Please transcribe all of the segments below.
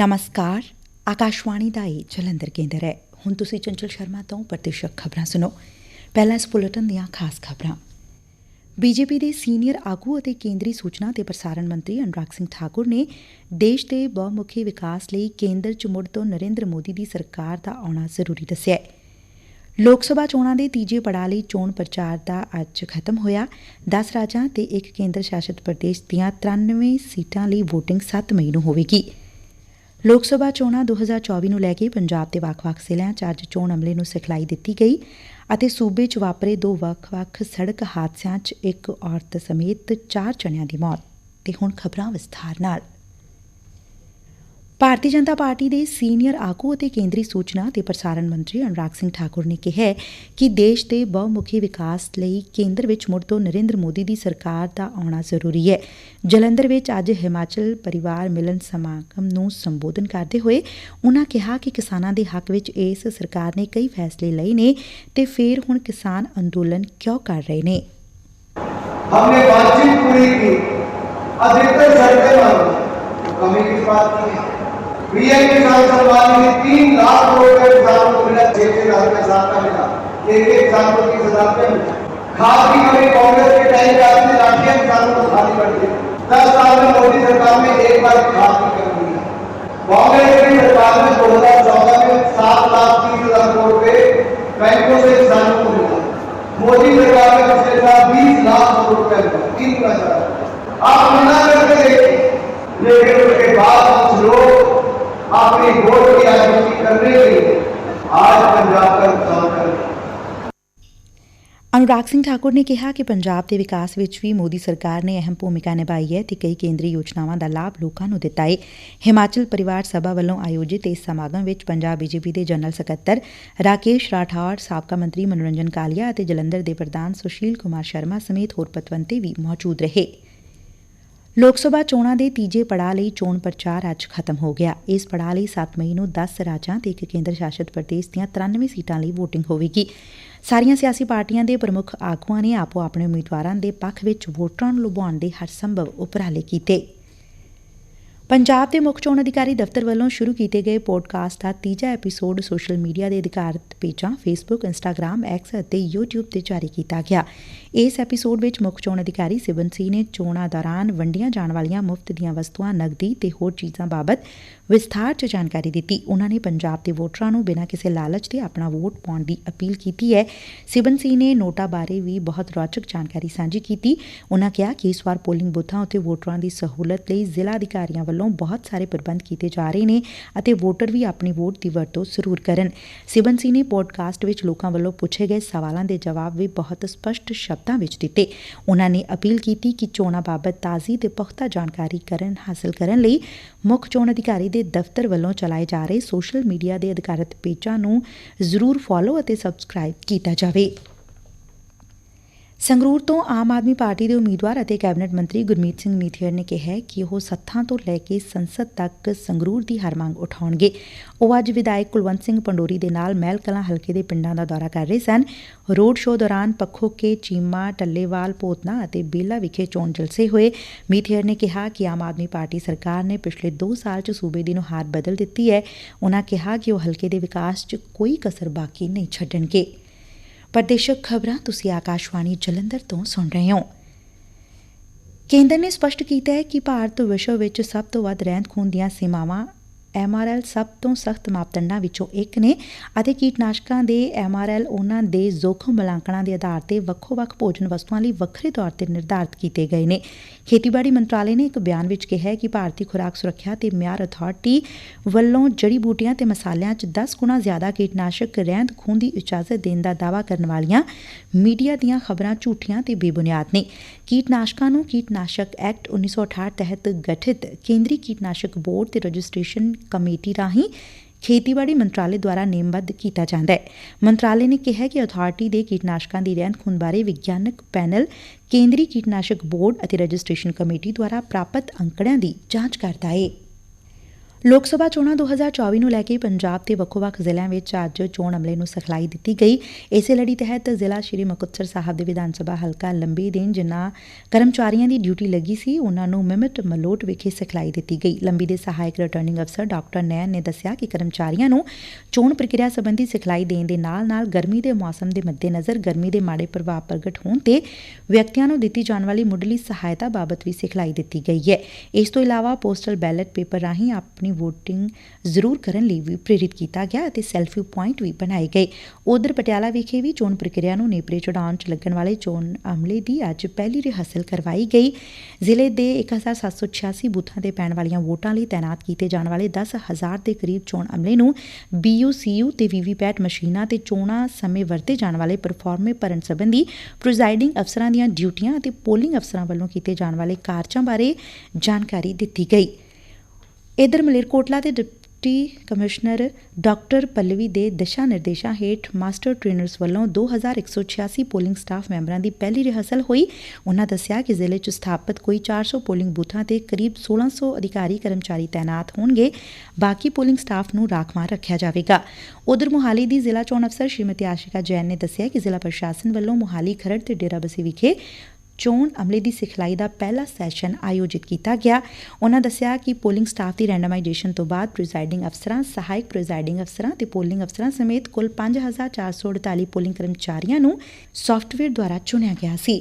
ਨਮਸਕਾਰ, ਆਕਾਸ਼ਵਾਣੀ ਦਾ ਇਹ ਜਲੰਧਰ ਕੇਂਦਰ ਹੈ। ਹੁਣ ਤੁਸੀਂ ਚੰਚਲ ਸ਼ਰਮਾ ਤੋਂ ਪ੍ਰਤੀਸ਼ਕ ਖਬਰਾਂ ਸੁਣੋ। ਪਹਿਲਾਂ ਇਸ ਬੁਲੇਟਿਨ ਦੀਆਂ ਖਾਸ ਖਬਰਾਂ। ਬੀਜੇਪੀ ਦੇ ਸੀਨੀਅਰ ਆਗੂ ਅਤੇ ਕੇਂਦਰੀ ਸੂਚਨਾ ਤੇ ਪ੍ਰਸਾਰਣ ਮੰਤਰੀ ਅਨੁਰਾਗ ਸਿੰਘ ਠਾਕੁਰ ਨੇ ਦੇਸ਼ ਦੇ ਬਹੁਮੁਖੀ ਵਿਕਾਸ ਲਈ ਕੇਂਦਰ 'ਚ ਮੁੜ ਤੋਂ ਨਰਿੰਦਰ ਮੋਦੀ ਦੀ ਸਰਕਾਰ ਦਾ ਆਉਣਾ ਜ਼ਰੂਰੀ ਦੱਸਿਆ ਹੈ। ਲੋਕ ਸਭਾ ਚੋਣਾਂ ਦੇ ਤੀਜੇ ਪੜਾਅ ਲਈ ਚੋਣ ਪ੍ਰਚਾਰ ਦਾ ਅੱਜ ਖਤਮ ਹੋਇਆ। 10 ਰਾਜਾਂ ਤੇ ਇੱਕ ਕੇਂਦਰ ਸ਼ਾਸਿਤ ਪ੍ਰਦੇਸ਼ ਦੀਆਂ 93 ਸੀਟਾਂ ਲਈ VOTING 7 ਮਈ ਨੂੰ ਹੋਵੇਗੀ। ਲੋਕ ਸਭਾ ਚੋਣਾਂ 2024 ਨੂੰ ਲੈ ਕੇ ਪੰਜਾਬ ਦੇ ਵੱਖ-ਵੱਖ ਜ਼ਿਲ੍ਹਿਆਂ 'ਚ ਅੱਜ ਚੋਣ ਅਮਲੇ ਨੂੰ ਸਿਖਲਾਈ ਦਿੱਤੀ ਗਈ ਅਤੇ ਸੂਬੇ 'ਚ ਵਾਪਰੇ ਦੋ ਵੱਖ-ਵੱਖ ਸੜਕ ਹਾਦਸਿਆਂ 'ਚ ਇੱਕ ਔਰਤ ਸਮੇਤ ਚਾਰ ਜਣਿਆਂ ਦੀ ਮੌਤ, ਤੇ ਹੁਣ ਖਬਰਾਂ ਵਿਸਥਾਰ ਨਾਲ। ਭਾਰਤੀ ਜਨਤਾ ਪਾਰਟੀ ਦੇ ਸੀਨੀਅਰ ਆਗੂ ਅਤੇ ਕੇਂਦਰੀ ਸੂਚਨਾ ਤੇ ਪ੍ਰਸਾਰਣ ਮੰਤਰੀ ਅਨੁਰਾਗ ਸਿੰਘ ਠਾਕੁਰ ਨੇ ਕਿਹਾ ਕਿ ਦੇਸ਼ ਦੇ ਬਹੁਮੁਖੀ ਵਿਕਾਸ ਲਈ ਕੇਂਦਰ ਵਿੱਚ ਮੁੜ ਤੋਂ ਨਰਿੰਦਰ ਮੋਦੀ ਦੀ ਸਰਕਾਰ ਦਾ ਆਉਣਾ ਜ਼ਰੂਰੀ ਹੈ ਜਲੰਧਰ ਵਿੱਚ ਅੱਜ ਹਿਮਾਚਲ ਪਰਿਵਾਰ ਮਿਲਨ ਸਮਾਗਮ ਨੂੰ ਸੰਬੋਧਨ ਕਰਦੇ ਹੋਏ ਉਨ੍ਹਾਂ ਕਿਹਾ ਕਿ ਕਿਸਾਨਾਂ ਦੇ ਹੱਕ ਵਿੱਚ ਇਸ ਸਰਕਾਰ ਨੇ ਕਈ ਫੈਸਲੇ ਲਏ ਨੇ ਤੇ ਫੇਰ ਹੁਣ ਕਿਸਾਨ ਅੰਦੋਲਨ ਕਿਉਂ ਕਰ ਰਹੇ ਨੇ हमने बातचीत पूरी की अधिकतर सड़कें बंद कमी किस बात की है तीन लाख करोड़ को एक किसान को मिला दो हज़ार चौदह में सात लाख तीस हज़ार करोड़ रुपए बैंकों से किसानों को मिला। मोदी सरकार में पिछले साल बीस लाख करोड़ रुपए आप मना देखिए। लेकिन उसके बाद कुछ लोग अपनी वोट की राजनीति करने के लिए आज पंजाब का नुकसान कर रहे हैं ਅਨੁਰਾਗ ਸਿੰਘ ਠਾਕੁਰ ਨੇ ਕਿਹਾ ਕਿ ਪੰਜਾਬ ਦੇ ਵਿਕਾਸ ਵਿੱਚ ਵੀ ਮੋਦੀ ਸਰਕਾਰ ਨੇ ਅਹਿਮ ਭੂਮਿਕਾ ਨਿਭਾਈ ਹੈ ਤੇ ਕਈ ਕੇਂਦਰੀ ਯੋਜਨਾਵਾਂ ਦਾ ਲਾਭ ਲੋਕਾਂ ਨੂੰ ਦਿੱਤਾ ਹੈ ਹਿਮਾਚਲ ਪਰਿਵਾਰ ਸਭਾ ਵੱਲੋਂ ਆਯੋਜਿਤ ਇਸ ਸਮਾਗਮ ਵਿੱਚ ਪੰਜਾਬ ਬੀਜੇਪੀ ਦੇ ਜਨਰਲ ਸਕੱਤਰ ਰਾਕੇਸ਼ ਰਾਠੌਰ ਸਾਬਕਾ ਮੰਤਰੀ ਮਨੋਰੰਜਨ ਕਾਲੀਆ ਅਤੇ ਜਲੰਧਰ ਦੇ ਪ੍ਰਧਾਨ ਸੁਸ਼ੀਲ ਕੁਮਾਰ ਸ਼ਰਮਾ ਸਮੇਤ ਹੋਰ ਪਤਵੰਤੇ ਵੀ ਮੌਜੂਦ ਰਹੇ ਲੋਕ ਸਭਾ ਚੋਣਾਂ ਦੇ ਤੀਜੇ ਪੜਾਅ ਲਈ ਚੋਣ ਪ੍ਰਚਾਰ ਅੱਜ ਖਤਮ ਹੋ ਗਿਆ। ਇਸ ਪੜਾਅ ਲਈ 7 ਮਈ ਨੂੰ 10 ਰਾਜਾਂ ਤੇ ਇੱਕ ਕੇਂਦਰ ਸ਼ਾਸਤ ਪ੍ਰਦੇਸ਼ ਦੀਆਂ 93 ਸੀਟਾਂ ਲਈ VOTING ਹੋਵੇਗੀ। ਸਾਰੀਆਂ ਸਿਆਸੀ ਪਾਰਟੀਆਂ ਦੇ ਪ੍ਰਮੁੱਖ ਆਗੂਆਂ ਨੇ ਆਪੋ ਆਪਣੇ ਉਮੀਦਵਾਰਾਂ ਦੇ ਪੱਖ ਵਿੱਚ ਵੋਟਰਾਂ ਨੂੰ ਲੁਭਾਉਣ ਦੇ ਹਰ ਸੰਭਵ ਉਪਰਾਲੇ ਕੀਤੇ। ਪੰਜਾਬ ਦੇ ਮੁੱਖ ਚੋਣ ਅਧਿਕਾਰੀ ਦਫ਼ਤਰ ਵੱਲੋਂ ਸ਼ੁਰੂ ਕੀਤੇ ਗਏ ਪੋਡਕਾਸਟ ਦਾ ਤੀਜਾ ਐਪੀਸੋਡ ਸੋਸ਼ਲ ਮੀਡੀਆ ਦੇ ਅਧਿਕਾਰਤ ਪੇਜਾਂ ਫੇਸਬੁੱਕ ਇੰਸਟਾਗ੍ਰam ਐਕਸ ਅਤੇ YouTube ਤੇ ਜਾਰੀ ਕੀਤਾ ਗਿਆ। ਇਸ ਐਪੀਸੋਡ ਵਿੱਚ ਮੁੱਖ ਚੋਣ ਅਧਿਕਾਰੀ ਸਿਬਨ ਸਿੰਘ ਨੇ ਚੋਣਾਂ ਦੌਰਾਨ ਵੰਡੀਆਂ ਜਾਣ ਵਾਲੀਆਂ ਮੁਫਤ ਦੀਆਂ ਵਸਤੂਆਂ ਨਗਦੀ ਤੇ ਹੋਰ ਚੀਜ਼ਾਂ ਬਾਬਤ ਵਿਸਥਾਰ 'ਚ ਜਾਣਕਾਰੀ ਦਿੱਤੀ। ਉਹਨਾਂ ਨੇ ਪੰਜਾਬ ਦੇ ਵੋਟਰਾਂ ਨੂੰ ਬਿਨਾਂ ਕਿਸੇ ਲਾਲਚ ਦੇ ਆਪਣਾ ਵੋਟ ਪਾਉਣ ਦੀ ਅਪੀਲ ਕੀਤੀ ਹੈ। ਸਿਬਨ ਸਿੰਘ ਨੇ ਨੋਟਾ ਬਾਰੇ ਵੀ ਬਹੁਤ ਰੌਚਕ ਜਾਣਕਾਰੀ ਸਾਂਝੀ ਕੀਤੀ। ਉਹਨਾਂ ਕਿਹਾ ਕਿ ਇਸ ਵਾਰ ਪੋਲਿੰਗ ਬੂਥਾਂ ਉੱਤੇ ਵੋਟਰਾਂ ਦੀ ਸਹੂਲਤ ਲਈ ਜ਼ਿਲ੍ਹਾ ਅਧਿਕਾਰੀਆਂ ਵੱਲੋਂ ਬਹੁਤ ਸਾਰੇ ਪ੍ਰਬੰਧ ਕੀਤੇ ਜਾ ਰਹੇ ਨੇ ਅਤੇ ਵੋਟਰ ਵੀ ਆਪਣੀ ਵੋਟ ਦੀ ਵਰਤੋਂ ਜ਼ਰੂਰ ਕਰਨ। ਸਿਬਨ ਸੀ ਨੇ ਪੋਡਕਾਸਟ ਵਿੱਚ ਲੋਕਾਂ ਵੱਲੋਂ ਪੁੱਛੇ ਗਏ ਸਵਾਲਾਂ ਦੇ ਜਵਾਬ ਵੀ ਬਹੁਤ ਸਪਸ਼ਟ ਸ਼ਬਦਾਂ ਵਿੱਚ ਦਿੱਤੇ। ਉਹਨਾਂ ਨੇ ਅਪੀਲ ਕੀਤੀ ਕਿ ਚੋਣਾਂ ਬਾਬਤ ਤਾਜ਼ੀ ਤੇ ਪੁਖਤਾ ਜਾਣਕਾਰੀ ਕਰਨ, ਹਾਸਲ ਕਰਨ ਲਈ ਮੁੱਖ ਚੋਣ ਅਧਿਕਾਰੀ ਦੇ ਦਫ਼ਤਰ ਵੱਲੋਂ ਚਲਾਏ ਜਾ ਰਹੇ ਸੋਸ਼ਲ ਮੀਡੀਆ ਦੇ ਅਧਿਕਾਰਤ ਪੇਜਾਂ ਨੂੰ ਜ਼ਰੂਰ ਫੋਲੋ ਅਤੇ ਸਬਸਕ੍ਰਾਈਬ ਕੀਤਾ ਜਾਵੇ। ਸੰਗਰੂਰ ਤੋਂ ਆਮ ਆਦਮੀ ਪਾਰਟੀ ਦੇ ਉਮੀਦਵਾਰ ਅਤੇ ਕੈਬਨਿਟ ਮੰਤਰੀ ਗੁਰਮੀਤ ਸਿੰਘ ਨੀਥੀਰ ਨੇ ਕਿਹਾ ਕਿ ਉਹ ਸੱਥਾਂ ਤੋਂ ਲੈ ਕੇ ਸੰਸਦ ਤੱਕ ਸੰਗਰੂਰ ਦੀ ਹਰ ਮੰਗ ਉਠਾਉਣਗੇ। ਉਹ ਅੱਜ ਵਿਧਾਇਕ ਕੁਲਵੰਤ ਸਿੰਘ ਪੰਡੋਰੀ ਦੇ ਨਾਲ ਮਹਿਲ ਕਲਾਂ ਹਲਕੇ ਦੇ ਪਿੰਡਾਂ ਦਾ ਦੌਰਾ ਕਰ ਰਹੇ ਸਨ। ਰੋਡ ਸ਼ੋਅ ਦੌਰਾਨ ਪੱਖੋ ਕੇ ਚੀਮਾ, ਟੱਲੇਵਾਲ ਪੋਤਨਾ ਅਤੇ ਬੇਲਾ ਵਿਖੇ ਚੋਣ ਜਲਸੇ ਹੋਏ। ਮੀਥੀਰ ਨੇ ਕਿਹਾ ਕਿ ਆਮ ਆਦਮੀ ਪਾਰਟੀ ਸਰਕਾਰ ਨੇ ਪਿਛਲੇ 2 ਸਾਲ 'ਚ ਸੂਬੇ ਦੀ ਨੁਹਾਰ ਬਦਲ ਦਿੱਤੀ ਹੈ। ਉਹਨਾਂ ਕਿਹਾ ਕਿ ਉਹ ਹਲਕੇ ਦੇ ਵਿਕਾਸ 'ਚ ਕੋਈ ਕਸਰ ਬਾਕੀ ਨਹੀਂ ਛੱਡਣਗੇ। ਪ੍ਰਦੇਸ਼ਕ ਖਬਰਾਂ ਤੁਸੀਂ ਆਕਾਸ਼ਵਾਣੀ ਜਲੰਧਰ ਤੋਂ ਸੁਣ ਰਹੇ ਹੋ। ਕੇਂਦਰ ਨੇ ਸਪੱਸ਼ਟ ਕੀਤਾ ਕਿ ਭਾਰਤ ਵਿਸ਼ਵ ਵਿੱਚ ਸਭ ਤੋਂ ਵੱਧ ਰਹਿੰਦ ਖੂਨ ਦੀਆਂ ਸੀਮਾਵਾਂ ਐਮਆਰਐਲ ਸਭ ਤੋਂ ਸਖਤ ਮਾਪਦੰਡਾਂ ਵਿੱਚੋਂ ਇੱਕ ਨੇ ਅਤੇ ਕੀਟਨਾਸ਼ਕਾਂ ਦੇ ਐਮਆਰਐਲ ਉਹਨਾਂ ਦੇ ਜ਼ੋਖਮ ਮੁਲਾਂਕਣਾਂ ਦੇ ਆਧਾਰ ਤੇ ਵੱਖੋ-ਵੱਖ ਭੋਜਨ ਵਸਤੂਆਂ ਲਈ ਵੱਖਰੇ ਤੌਰ ਤੇ ਨਿਰਧਾਰਤ ਕੀਤੇ ਗਏ ਨੇ। ਖੇਤੀਬਾੜੀ ਮੰਤਰਾਲੇ ਨੇ ਇੱਕ ਬਿਆਨ ਵਿੱਚ ਕਿਹਾ ਹੈ ਕਿ ਭਾਰਤੀ ਖੁਰਾਕ ਸੁਰੱਖਿਆ ਤੇ ਮਿਆਰ ਅਥਾਰਟੀ ਵੱਲੋਂ ਜੜੀ ਬੂਟੀਆਂ ਤੇ ਮਸਾਲਿਆਂ 'ਚ 10 ਗੁਣਾ ਜ਼ਿਆਦਾ ਕੀਟਨਾਸ਼ਕ, ਰਹਿੰਦ ਖੂੰਹਦ ਦੀ ਇਜਾਜ਼ਤ ਦੇਣ ਦਾ ਦਾਅਵਾ ਕਰਨ ਵਾਲੀਆਂ ਮੀਡੀਆ ਦੀਆਂ ਖਬਰਾਂ ਝੂਠੀਆਂ ਤੇ ਬੇਬੁਨਿਆਦ ਨੇ। ਕੀਟਨਾਸ਼ਕਾਂ ਨੂੰ ਕੀਟਨਾਸ਼ਕ ਐਕਟ 1968 ਤਹਿਤ ਗਠਿਤ ਕੇਂਦਰੀ ਕੀਟਨਾਸ਼ਕ ਬੋਰਡ ਤੇ ਰਜਿਸਟ੍ਰੇਸ਼ਨ ਕਮੇਟੀ ਰਾਹੀਂ ਖੇਤੀਬਾੜੀ ਮੰਤਰਾਲੇ ਦੁਆਰਾ ਨੇਮਬੱਧ ਕੀਤਾ ਜਾਂਦਾ ਹੈ। ਮੰਤਰਾਲੇ ਨੇ ਕਿਹਾ ਕਿ ਅਥਾਰਟੀ ਦੇ ਕੀਟਨਾਸ਼ਕਾਂ ਦੀ ਰਹਿੰਦ ਖੂੰਦ ਬਾਰੇ ਵਿਗਿਆਨਕ ਪੈਨਲ, ਕੇਂਦਰੀ ਕੀਟਨਾਸ਼ਕ ਬੋਰਡ ਅਤੇ ਰਜਿਸਟ੍ਰੇਸ਼ਨ ਕਮੇਟੀ ਦੁਆਰਾ ਪ੍ਰਾਪਤ ਅੰਕੜਿਆਂ ਦੀ ਜਾਂਚ ਕਰਦਾ ਹੈ ਲੋਕ ਸਭਾ ਚੋਣਾਂ 2024 ਨੂੰ ਲੈ ਕੇ ਪੰਜਾਬ ਦੇ ਵੱਖੋ-ਵੱਖ ਜ਼ਿਲ੍ਹਿਆਂ ਵਿੱਚ ਅੱਜ ਚੋਣ ਅਮਲੇ ਨੂੰ ਸਿਖਲਾਈ ਦਿੱਤੀ ਗਈ। ਇਸੇ ਲੜੀ ਤਹਿਤ ਜ਼ਿਲ੍ਹਾ ਸ਼੍ਰੀ ਮੁਕਤਸਰ ਸਾਹਿਬ ਦੇ ਵਿਧਾਨ ਸਭਾ ਹਲਕਾ ਲੰਬੀ ਦਿਨ ਜਿਨ੍ਹਾਂ ਕਰਮਚਾਰੀਆਂ ਦੀ ਡਿਊਟੀ ਲੱਗੀ ਸੀ, ਉਹਨਾਂ ਨੂੰ ਮਿਮਟ ਮਲੋਟ ਵਿਖੇ ਸਿਖਲਾਈ ਦਿੱਤੀ ਗਈ। ਲੰਬੀ ਦੇ ਸਹਾਇਕ ਰਿਟਰਨਿੰਗ ਅਫਸਰ ਡਾਕਟਰ ਨੈਨ ਨੇ ਦੱਸਿਆ ਕਿ ਕਰਮਚਾਰੀਆਂ ਨੂੰ ਚੋਣ ਪ੍ਰਕਿਰਿਆ ਸੰਬੰਧੀ ਸਿਖਲਾਈ ਦੇਣ ਦੇ ਨਾਲ-ਨਾਲ ਗਰਮੀ ਦੇ ਮੌਸਮ ਦੇ ਮੱਦੇਨਜ਼ਰ ਗਰਮੀ ਦੇ ਮਾੜੇ ਪ੍ਰਭਾਵ ਪ੍ਰਗਟ ਹੋਣ ਤੇ ਵਿਅਕਤੀਆਂ ਨੂੰ ਦਿੱਤੀ ਜਾਣ ਵਾਲੀ ਮੁੱਢਲੀ ਸਹਾਇਤਾ ਬਾਬਤ ਵੀ ਸਿਖਲਾਈ ਦਿੱਤੀ ਗਈ ਹੈ। ਇਸ ਤੋਂ ਇਲਾਵਾ ਪੋਸਟਲ ਬੈਲਟ ਪੇਪਰ ਰਾਹੀਂ ਆਪਣੀ ਵੋਟਿੰਗ ਜ਼ਰੂਰ ਕਰਨ ਲਈ ਵੀ ਪ੍ਰੇਰਿਤ ਕੀਤਾ ਗਿਆ ਅਤੇ ਸੈਲਫੀ ਪੁਆਇੰਟ ਵੀ ਬਣਾਏ ਗਏ। ਉਧਰ ਪਟਿਆਲਾ ਵਿਖੇ ਵੀ ਚੋਣ ਪ੍ਰਕਿਰਿਆ ਨੂੰ ਨੇਪਰੇ ਚੜਾਉਣ 'ਚ ਲੱਗਣ ਵਾਲੇ ਚੋਣ ਅਮਲੇ ਦੀ ਅੱਜ ਪਹਿਲੀ ਰਿਹਰਸਲ ਕਰਵਾਈ ਗਈ। ਜ਼ਿਲ੍ਹੇ ਦੇ 1786 ਬੂਥਾਂ ਤੇ ਪੈਣ ਵਾਲੀਆਂ ਵੋਟਾਂ ਲਈ ਤਾਇਨਾਤ ਕੀਤੇ ਜਾਣ ਵਾਲੇ 10000 ਦੇ ਕਰੀਬ ਚੋਣ ਅਮਲੇ ਨੂੰ ਬੀਯੂਸੀਯੂ ਤੇ ਵੀਵੀਪੈਟ ਮਸ਼ੀਨਾਂ ਤੇ ਚੋਣਾਂ ਸਮੇਂ ਵਰਤੇ ਜਾਣ ਵਾਲੇ ਪਰਫਾਰਮੇ ਭਰਨ ਸੰਬੰਧੀ ਪ੍ਰੀਜ਼ਾਈਡਿੰਗ ਅਫਸਰਾਂ ਦੀਆਂ ਡਿਊਟੀਆਂ ਅਤੇ ਪੋਲਿੰਗ ਅਫਸਰਾਂ ਵੱਲੋਂ ਕੀਤੇ ਜਾਣ ਵਾਲੇ ਕਾਰਜਾਂ ਬਾਰੇ ਜਾਣਕਾਰੀ ਦਿੱਤੀ ਗਈ। ਇਧਰ ਮਲੇਰਕੋਟਲਾ ਦੇ ਡਿਪਟੀ ਕਮਿਸ਼ਨਰ ਡਾਕਟਰ ਪੱਲਵੀ ਦੇ ਦਿਸ਼ਾ ਨਿਰਦੇਸ਼ਾਂ ਹੇਠ ਮਾਸਟਰ ਟ੍ਰੇਨਰਸ ਵੱਲੋਂ 2186 ਪੋਲਿੰਗ ਸਟਾਫ ਮੈਂਬਰਾਂ ਦੀ ਪਹਿਲੀ ਰਿਹਰਸਲ ਹੋਈ। ਉਨ੍ਹਾਂ ਦੱਸਿਆ ਕਿ ਜ਼ਿਲ੍ਹੇ 'ਚ ਸਥਾਪਿਤ ਕੋਈ 400 ਪੋਲਿੰਗ ਬੂਥਾਂ ਤੇ ਕਰੀਬ 1600 ਅਧਿਕਾਰੀ, ਕਰਮਚਾਰੀ ਤਾਇਨਾਤ ਹੋਣਗੇ। ਬਾਕੀ ਪੋਲਿੰਗ ਸਟਾਫ ਨੂੰ ਰਾਖਵਾਂ ਰੱਖਿਆ ਜਾਵੇਗਾ। ਉਧਰ ਮੁਹਾਲੀ ਦੀ ਜ਼ਿਲ੍ਹਾ ਚੋਣ ਅਫਸਰ ਸ਼੍ਰੀਮਤੀ ਆਸ਼ਿਕਾ ਜੈਨ ਨੇ ਦੱਸਿਆ ਕਿ ਜ਼ਿਲ੍ਹਾ ਪ੍ਰਸ਼ਾਸਨ ਵੱਲੋਂ ਮੁਹਾਲੀ ਖਰੜ ਤੇ ਡੇਰਾਬੱਸੀ ਵਿਖੇ ਚੋਣ ਅਮਲੇ ਦੀ ਸਿਖਲਾਈ ਦਾ ਪਹਿਲਾ ਸੈਸ਼ਨ ਆਯੋਜਿਤ ਕੀਤਾ ਗਿਆ। ਉਹਨਾਂ ਦੱਸਿਆ ਕਿ ਪੋਲਿੰਗ ਸਟਾਫ ਦੀ ਰੈਂਡਮਾਈਜੇਸ਼ਨ ਤੋਂ ਬਾਅਦ ਪ੍ਰੀਜ਼ਾਈਡਿੰਗ ਅਫਸਰਾਂ, ਸਹਾਇਕ ਪ੍ਰੀਜ਼ਾਈਡਿੰਗ ਅਫਸਰਾਂ ਤੇ ਪੋਲਿੰਗ ਅਫਸਰਾਂ ਸਮੇਤ ਕੁੱਲ 5448 ਪੋਲਿੰਗ ਕਰਮਚਾਰੀਆਂ ਨੂੰ ਸੌਫਟਵੇਅਰ ਦੁਆਰਾ ਚੁਣਿਆ ਗਿਆ ਸੀ।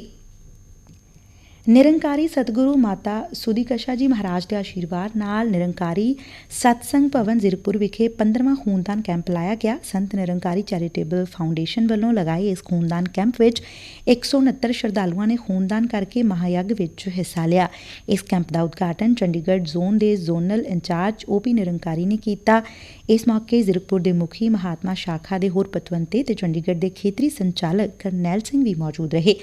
ਨਿਰੰਕਾਰੀ ਸਤਿਗੁਰੂ ਮਾਤਾ ਸੁਦੀਕਸ਼ਾ ਜੀ ਮਹਾਰਾਜ ਦੇ ਆਸ਼ੀਰਵਾਦ ਨਾਲ ਨਿਰੰਕਾਰੀ ਸਤਸੰਗ ਭਵਨ ਜ਼ਿਰਕਪੁਰ ਵਿਖੇ 15ਵਾਂ ਖੂਨਦਾਨ ਕੈਂਪ ਲਾਇਆ ਗਿਆ। ਸੰਤ ਨਿਰੰਕਾਰੀ ਚੈਰੀਟੇਬਲ ਫਾਊਂਡੇਸ਼ਨ ਵੱਲੋਂ ਲਗਾਏ ਇਸ ਖੂਨਦਾਨ ਕੈਂਪ ਵਿੱਚ 169 ਸ਼ਰਧਾਲੂਆਂ ਨੇ ਖੂਨਦਾਨ ਕਰਕੇ ਮਹਾਯੱਗ ਵਿੱਚ ਹਿੱਸਾ ਲਿਆ। ਇਸ ਕੈਂਪ ਦਾ ਉਦਘਾਟਨ ਚੰਡੀਗੜ੍ਹ ਜ਼ੋਨ ਦੇ ਜ਼ੋਨਲ ਇੰਚਾਰਜ ਓਪੀ ਨਿਰੰਕਾਰੀ ਨੇ ਕੀਤਾ। ਇਸ ਮੌਕੇ ਜ਼ਿਰਕਪੁਰ ਦੇ ਮੁਖੀ ਮਹਾਤਮਾ ਸ਼ਾਖਾ ਦੇ ਹੋਰ ਪਤਵੰਤੇ ਤੇ ਚੰਡੀਗੜ੍ਹ ਦੇ ਖੇਤਰੀ ਸੰਚਾਲਕ ਕਰਨੈਲ ਸਿੰਘ ਵੀ ਮੌਜੂਦ ਰਹੇ।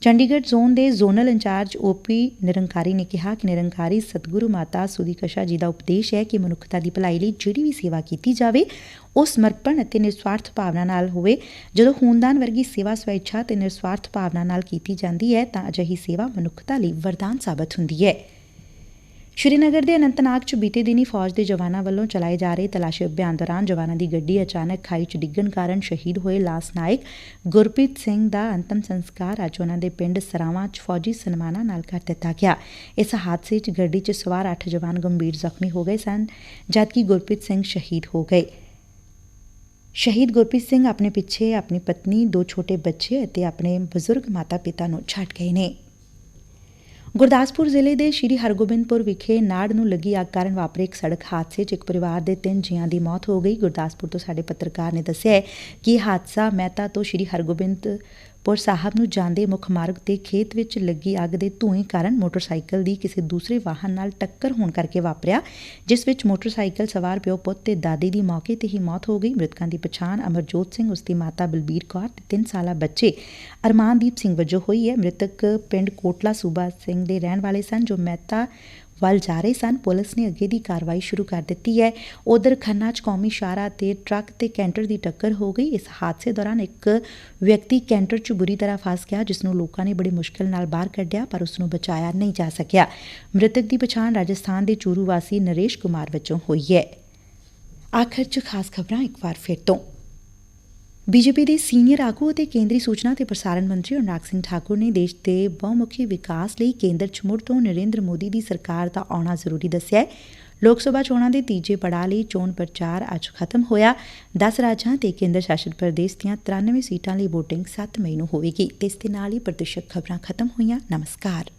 ਚੰਡੀਗੜ੍ਹ ਜ਼ੋਨ ਦੇ ਜ਼ੋਨਲ ਇੰਚਾਰਜ ਓਪੀ ਨਿਰੰਕਾਰੀ ਨੇ ਕਿਹਾ ਕਿ ਨਿਰੰਕਾਰੀ ਸਤਿਗੁਰੂ ਮਾਤਾ ਸੁਦੀਕਸ਼ਾ ਜੀ ਦਾ ਉਪਦੇਸ਼ ਹੈ ਕਿ ਮਨੁੱਖਤਾ ਦੀ ਭਲਾਈ ਲਈ ਜਿਹੜੀ ਵੀ ਸੇਵਾ ਕੀਤੀ ਜਾਵੇ, ਉਹ ਸਮਰਪਣ ਅਤੇ ਨਿਰਸਵਾਰਥ ਭਾਵਨਾ ਨਾਲ ਹੋਵੇ। ਜਦੋਂ ਖੂਨਦਾਨ ਵਰਗੀ ਸੇਵਾ ਸਵੈਇਛਾ ਤੇ ਨਿਰਸਵਾਰਥ ਭਾਵਨਾ ਨਾਲ ਕੀਤੀ ਜਾਂਦੀ ਹੈ, ਤਾਂ ਅਜਿਹੀ ਸੇਵਾ ਮਨੁੱਖਤਾ ਲਈ ਵਰਦਾਨ ਸਾਬਤ ਹੁੰਦੀ ਹੈ। ਸ਼੍ਰੀਨਗਰ ਦੇ ਅਨੰਤਨਾਗ 'ਚ ਬੀਤੇ ਦਿਨੀ ਫੌਜ ਦੇ ਜਵਾਨਾਂ ਵੱਲੋਂ ਚਲਾਏ ਜਾ ਰਹੇ ਤਲਾਸ਼ੀ ਅਭਿਆਨ ਦੌਰਾਨ ਜਵਾਨਾਂ ਦੀ ਗੱਡੀ ਅਚਾਨਕ ਖਾਈ 'ਚ ਡਿੱਗਣ ਕਾਰਨ ਸ਼ਹੀਦ ਹੋਏ ਲਾਸ ਨਾਇਕ, ਗੁਰਪ੍ਰੀਤ ਸਿੰਘ ਦਾ ਅੰਤਮ ਸੰਸਕਾਰ ਅੱਜ ਉਨ੍ਹਾਂ ਦੇ ਪਿੰਡ ਸਰਾਵਾਂ 'ਚ ਫੌਜੀ ਸਨਮਾਨਾਂ ਨਾਲ ਕਰ ਦਿੱਤਾ ਗਿਆ। ਇਸ ਹਾਦਸੇ 'ਚ ਗੱਡੀ 'ਚ ਸਵਾਰ 8 ਜਵਾਨ ਗੰਭੀਰ ਜ਼ਖਮੀ ਹੋ ਗਏ ਸਨ, ਜਦਕਿ ਗੁਰਪ੍ਰੀਤ ਸਿੰਘ ਸ਼ਹੀਦ ਹੋ ਗਏ। ਸ਼ਹੀਦ ਗੁਰਪ੍ਰੀਤ ਸਿੰਘ ਆਪਣੇ ਪਿੱਛੇ ਆਪਣੀ ਪਤਨੀ, ਦੋ ਛੋਟੇ ਬੱਚੇ ਅਤੇ ਆਪਣੇ ਬਜ਼ੁਰਗ ਮਾਤਾ-ਪਿਤਾ ਨੂੰ ਛੱਡ ਗਏ ਨੇ। ਗੁਰਦਾਸਪੁਰ ਜ਼ਿਲ੍ਹੇ ਦੇ ਸ਼੍ਰੀ ਹਰਗੋਬਿੰਦਪੁਰ ਵਿਖੇ ਨਾੜ ਨੂੰ ਲੱਗੀ ਅੱਗ ਕਾਰਨ ਵਾਪਰੇ ਇੱਕ ਸੜਕ ਹਾਦਸੇ 'ਚ ਇੱਕ ਪਰਿਵਾਰ ਦੇ ਤਿੰਨ ਜੀਆਂ ਦੀ ਮੌਤ ਹੋ ਗਈ। ਗੁਰਦਾਸਪੁਰ ਤੋਂ ਸਾਡੇ ਪੱਤਰਕਾਰ ਨੇ ਦੱਸਿਆ ਕਿ ਇਹ ਹਾਦਸਾ ਮਹਿਤਾ ਤੋਂ ਸ਼੍ਰੀ ਹਰਗੋਬਿੰਦ ਪੁਰ ਸਾਹਿਬ ਨੂੰ ਜਾਂਦੇ ਮੁੱਖ ਮਾਰਗ ਤੇ ਖੇਤ ਵਿੱਚ ਲੱਗੀ ਅੱਗ ਦੇ ਧੂਏ ਕਾਰਨ ਮੋਟਰਸਾਈਕਲ ਦੀ ਕਿਸੇ ਦੂਸਰੇ ਵਾਹਨ ਨਾਲ ਟੱਕਰ ਹੋਣ ਕਰਕੇ ਵਾਪਰਿਆ, ਜਿਸ ਵਿੱਚ ਮੋਟਰਸਾਈਕਲ ਸਵਾਰ ਪਿਓ ਪੁੱਤ ਤੇ ਦਾਦੀ ਦੀ ਮੌਕੇ ਤੇ ਹੀ ਮੌਤ ਹੋ ਗਈ। ਮ੍ਰਿਤਕਾਂ ਦੀ ਪਛਾਣ ਅਮਰਜੋਤ ਸਿੰਘ, ਉਸ ਦੀ ਮਾਤਾ ਬਲਬੀਰ ਕੌਰ ਤੇ 3 ਸਾਲਾ ਬੱਚੇ ਅਰਮਾਨਦੀਪ ਸਿੰਘ ਵਜੋਂ ਹੋਈ ਹੈ। ਮ੍ਰਿਤਕ ਪਿੰਡ ਕੋਟਲਾ ਸੂਬਾ ਸਿੰਘ ਦੇ ਰਹਿਣ ਵਾਲੇ ਸਨ, ਜੋ ਮਹਿਤਾ ਵੱਲ ਜਾ ਰਹੇ ਸਨ, ਪੁਲਿਸ ਨੇ ਅੱਗੇ ਦੀ ਕਾਰਵਾਈ ਸ਼ੁਰੂ ਕਰ ਦਿੱਤੀ ਹੈ। ਉਧਰ ਖੰਨਾ 'ਚ ਕੌਮੀ ਸ਼ਾਹਰਾ ਤੇ ਟਰੱਕ ਤੇ ਕੈਂਟਰ ਦੀ ਟੱਕਰ ਹੋ ਗਈ। ਇਸ ਹਾਦਸੇ ਦੌਰਾਨ ਇੱਕ ਵਿਅਕਤੀ ਕੈਂਟਰ 'ਚ ਬੁਰੀ ਤਰ੍ਹਾਂ ਫਸ ਗਿਆ, ਜਿਸ ਨੂੰ ਲੋਕਾਂ ਨੇ ਬੜੀ ਮੁਸ਼ਕਲ ਨਾਲ ਬਾਹਰ ਕੱਢਿਆ, ਪਰ ਉਸ ਨੂੰ ਬਚਾਇਆ ਨਹੀਂ ਜਾ ਸਕਿਆ। ਮ੍ਰਿਤਕ ਦੀ ਪਛਾਣ ਰਾਜਸਥਾਨ ਦੇ ਚੂਰੂ ਵਾਸੀ ਨਰੇਸ਼ ਕੁਮਾਰ ਵਜੋਂ ਹੋਈ ਹੈ। ਆਖਰ 'ਚ ਖਾਸ ਖਬਰਾਂ ਇੱਕ ਵਾਰ ਫਿਰ ਤੋਂ। ਬੀਜੇਪੀ ਦੇ ਸੀਨੀਅਰ ਆਗੂ ਅਤੇ ਕੇਂਦਰੀ ਸੂਚਨਾ ਤੇ ਪ੍ਰਸਾਰਣ ਮੰਤਰੀ ਅਨੁਰਾਗ ਸਿੰਘ ਠਾਕੁਰ ਨੇ ਦੇਸ਼ ਦੇ ਬਹੁਮੁਖੀ ਵਿਕਾਸ ਲਈ ਕੇਂਦਰ 'ਚ ਮੁੜ ਤੋਂ ਨਰਿੰਦਰ ਮੋਦੀ ਦੀ ਸਰਕਾਰ ਦਾ ਆਉਣਾ ਜ਼ਰੂਰੀ ਦੱਸਿਆ ਲੋਕ ਸਭਾ ਚੋਣਾਂ ਦੇ ਤੀਜੇ ਪੜਾਅ ਲਈ ਚੋਣ ਪ੍ਰਚਾਰ ਅੱਜ ਖਤਮ ਹੋਇਆ। 10 ਰਾਜਾਂ ਤੇ ਕੇਂਦਰ ਸ਼ਾਸਿਤ ਪ੍ਰਦੇਸ਼ ਦੀਆਂ 93 ਸੀਟਾਂ ਲਈ VOTING 7 ਮਈ ਨੂੰ ਹੋਵੇਗੀ ਤੇ ਇਸ ਦੇ ਨਾਲ ਹੀ ਪ੍ਰਤੀਸ਼ਤ ਖਬਰਾਂ ਖਤਮ ਹੋਈਆਂ। ਨਮਸਕਾਰ।